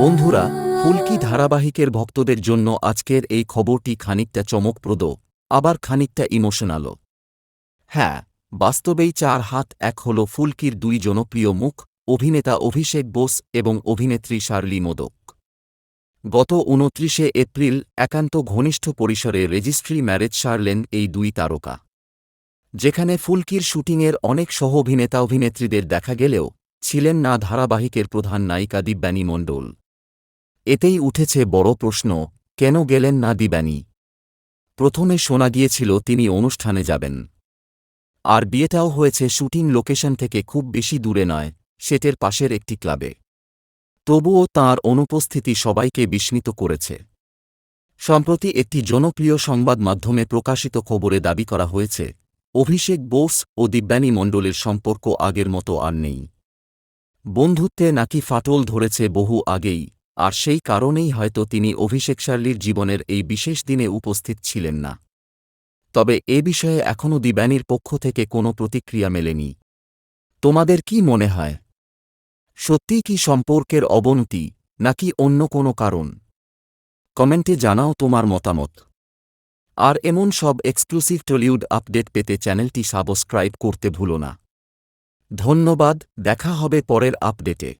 বন্ধুরা ফুলকি ধারাবাহিকের ভক্তদের জন্য আজকের এই খবরটি খানিকটা চমকপ্রদ, আবার খানিকটা ইমোশনালও হ্যাঁ বাস্তবেই চার হাত এক হল ফুলকির দুই জনপ্রিয় মুখ, অভিনেতা অভিষেক বোস এবং অভিনেত্রী শার্লি মোদক। গত উনত্রিশে এপ্রিল একান্ত ঘনিষ্ঠ পরিসরে রেজিস্ট্রি ম্যারেজ সারলেন এই দুই তারকা। যেখানে ফুলকির শুটিংয়ের অনেক সহ অভিনেতা অভিনেত্রীদের দেখা গেলেও ছিলেন না ধারাবাহিকের প্রধান নায়িকা দিব্যানী মণ্ডল। এতেই উঠেছে বড় প্রশ্ন, কেন গেলেন না দিব্যানী প্রথমে শোনা গিয়েছিল তিনি অনুষ্ঠানে যাবেন। আর বিয়েটাও হয়েছে শুটিং লোকেশন থেকে খুব বেশি দূরে নয়, সেটের পাশের একটি ক্লাবে। তবুও তাঁর অনুপস্থিতি সবাইকে বিস্মিত করেছে। সম্প্রতি একটি জনপ্রিয় সংবাদ মাধ্যমে প্রকাশিত খবরে দাবি করা হয়েছে, অভিষেক বোস ও দিব্যানী মণ্ডলের সম্পর্ক আগের মতো আর নেই। বন্ধুত্বে নাকি ফাটল ধরেছে বহু আগেই আর সেই কারণেই হয়তো তিনি অভিষেক শার্লির জীবনের এই বিশেষ দিনে উপস্থিত ছিলেন না। তবে এ বিষয়ে এখনও দিব্যানীর পক্ষ থেকে কোনো প্রতিক্রিয়া মেলেনি। তোমাদের কি মনে হয়? সত্যিই কি সম্পর্কের অবনতি, নাকি অন্য কোনো কারণ? কমেন্টে জানাও তোমার মতামত। আর এমন সব এক্সক্লুসিভ টলিউড আপডেট পেতে চ্যানেলটি সাবস্ক্রাইব করতে ভুলো না। ধন্যবাদ, দেখা হবে পরের আপডেটে।